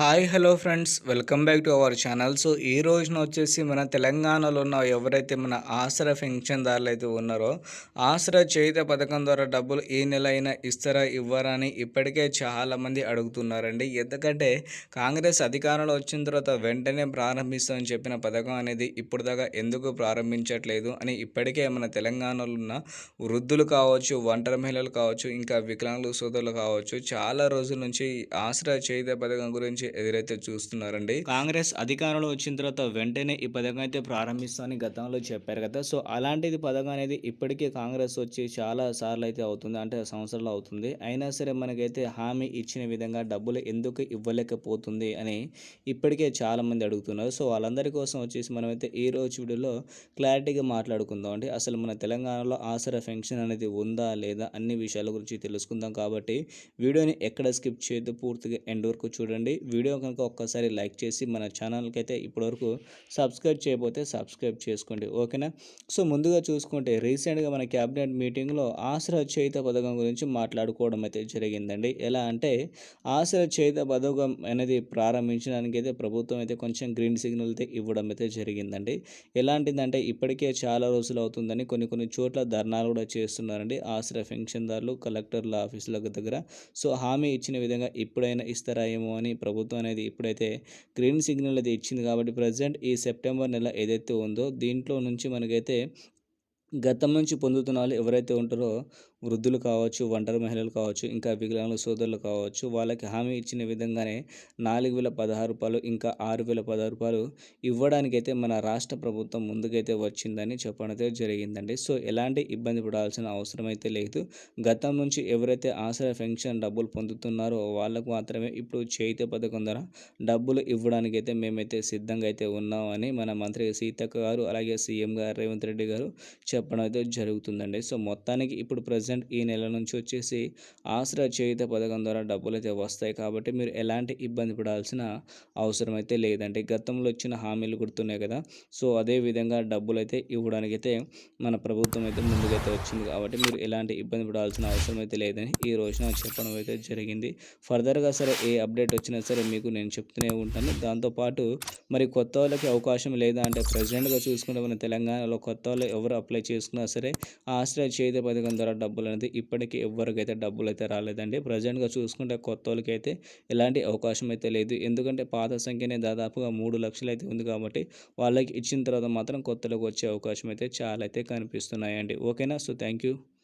Hi hello friends. Welcome back to our channel. So ఈ రోజున వచ్చేసి మన తెలంగాణలో ఉన్న ఎవరైతే మన ఆసరా పెన్షన్దారులు అయితే ఉన్నారో ఆసరా చేయుత పథకం ద్వారా డబ్బులు ఏ నెల అయినా ఇస్తారా ఇవ్వరా అని ఇప్పటికే చాలామంది అడుగుతున్నారండి. ఎందుకంటే కాంగ్రెస్ అధికారంలో వచ్చిన తర్వాత వెంటనే ప్రారంభిస్తామని చెప్పిన పథకం అనేది ఇప్పుడు దాకా ఎందుకు ప్రారంభించట్లేదు అని ఇప్పటికే మన తెలంగాణలో ఉన్న వృద్ధులు కావచ్చు ఒంటరి మహిళలు కావచ్చు ఇంకా వికలాంగులు సోదరులు కావచ్చు చాలా రోజుల నుంచి ఆసరా చేయుత పథకం గురించి ఎదురైతే చూస్తున్నారండి? కాంగ్రెస్ అధికారంలో వచ్చిన తర్వాత వెంటనే ఈ పథకం అయితే ప్రారంభిస్తామని గతంలో చెప్పారు కదా. సో అలాంటిది పథకం అనేది ఇప్పటికే కాంగ్రెస్ వచ్చి చాలా సార్లు అయితే అవుతుంది అంటే సంవత్సరాలు అవుతుంది. అయినా సరే మనకైతే హామీ ఇచ్చిన విధంగా డబ్బులు ఎందుకు ఇవ్వలేకపోతుంది అని ఇప్పటికే చాలామంది అడుగుతున్నారు. సో వాళ్ళందరి కోసం వచ్చేసి మనమైతే ఈ రోజు వీడియోలో క్లారిటీగా మాట్లాడుకుందాం అండి. అసలు మన తెలంగాణలో ఆసరా ఫెన్షన్ అనేది ఉందా లేదా అన్ని విషయాల గురించి తెలుసుకుందాం కాబట్టి వీడియోని ఎక్కడ స్కిప్ చేయొద్దు పూర్తిగా ఎండ్ వరకు చూడండి. వీడియో కనుక ఒక్కసారి లైక్ చేసి మన ఛానల్కి అయితే ఇప్పటివరకు సబ్స్క్రైబ్ చేయకపోతే సబ్స్క్రైబ్ చేసుకోండి ఓకేనా? సో ముందుగా చూసుకుంటే రీసెంట్గా మన క్యాబినెట్ మీటింగ్లో ఆసరా చేయుత పథకం గురించి మాట్లాడుకోవడం అయితే జరిగిందండి. ఎలా అంటే ఆసరా చేయుత పథకం అనేది ప్రారంభించడానికి అయితే ప్రభుత్వం అయితే కొంచెం గ్రీన్ సిగ్నల్ అయితే ఇవ్వడం అయితే జరిగిందండి. ఎలాంటిదంటే ఇప్పటికే చాలా రోజులు అవుతుందని కొన్ని కొన్ని చోట్ల ధర్నాలు కూడా చేస్తున్నారండి. ఆసరా పెన్షన్దారులు కలెక్టర్ల ఆఫీసుల దగ్గర. సో హామీ ఇచ్చిన విధంగా ఇప్పుడైనా ఇస్తారా ఏమో అని ప్రభుత్వం అనేది ఇప్పుడైతే గ్రీన్ సిగ్నల్ అయితే ఇచ్చింది కాబట్టి ప్రజెంట్ ఈ సెప్టెంబర్ నెల ఏదైతే ఉందో దీంట్లో నుంచి మనకైతే గతం నుంచి పొందుతున్న వాళ్ళు ఎవరైతే ఉంటారో వృద్ధులు కావచ్చు ఒంటరి మహిళలు కావచ్చు ఇంకా వికలాంగుల సోదరులు కావచ్చు వాళ్ళకి హామీ ఇచ్చిన విధంగానే నాలుగు వేల పదహారు రూపాయలు ఇంకా ఆరు వేల పదహారు రూపాయలు ఇవ్వడానికైతే మన రాష్ట్ర ప్రభుత్వం ముందుకైతే వచ్చిందని చెప్పడం జరిగిందండి. సో ఎలాంటి ఇబ్బంది పడాల్సిన అవసరం అయితే లేదు. గతం నుంచి ఎవరైతే ఆసరా పెన్షన్ డబ్బులు పొందుతున్నారో వాళ్ళకు మాత్రమే ఇప్పుడు చేయితే పథకం ద్వారా డబ్బులు ఇవ్వడానికైతే మేమైతే సిద్ధంగా అయితే ఉన్నామని మన మంత్రి సీతక్క గారు అలాగే సీఎం గారు రేవంత్ రెడ్డి గారు చెప్పడం అయితే జరుగుతుందండి. సో మొత్తానికి ఇప్పుడు ప్రజెంట్ ఈ నెల నుంచి వచ్చేసి ఆసరా చేయుత పథకం ద్వారా డబ్బులు అయితే వస్తాయి కాబట్టి మీరు ఎలాంటి ఇబ్బంది పడాల్సిన అవసరం అయితే లేదండి. గతంలో వచ్చిన హామీలు గుర్తున్నాయి కదా. సో అదే విధంగా డబ్బులు అయితే ఇవ్వడానికి మన ప్రభుత్వం అయితే ముందుకైతే వచ్చింది కాబట్టి మీరు ఎలాంటి ఇబ్బంది పడాల్సిన అవసరం అయితే లేదని ఈ రోజున చెప్పడం అయితే జరిగింది. ఫర్దర్గా సరే ఏ అప్డేట్ వచ్చినా సరే మీకు నేను చెప్తూనే ఉంటాను. దాంతోపాటు మరి కొత్త వాళ్ళకి అవకాశం లేదా అంటే ప్రజెంట్గా చూసుకుంటే మన తెలంగాణలో కొత్త వాళ్ళు ఎవరు అప్లై చేసుకున్నా సరే ఆశ్రయ చేతి పథకం ద్వారా డబ్బులు అనేది ఇప్పటికీ ఎవరికైతే డబ్బులు అయితే రాలేదండి. ప్రజెంట్గా చూసుకుంటే కొత్త వాళ్ళకి అయితే ఎలాంటి అవకాశం అయితే లేదు. ఎందుకంటే పాత సంఖ్యనే దాదాపుగా మూడు లక్షలు అయితే ఉంది కాబట్టి వాళ్ళకి ఇచ్చిన తర్వాత మాత్రం కొత్తలోకి వచ్చే అవకాశం అయితే చాలా అయితే కనిపిస్తున్నాయండి. ఓకేనా? So thank you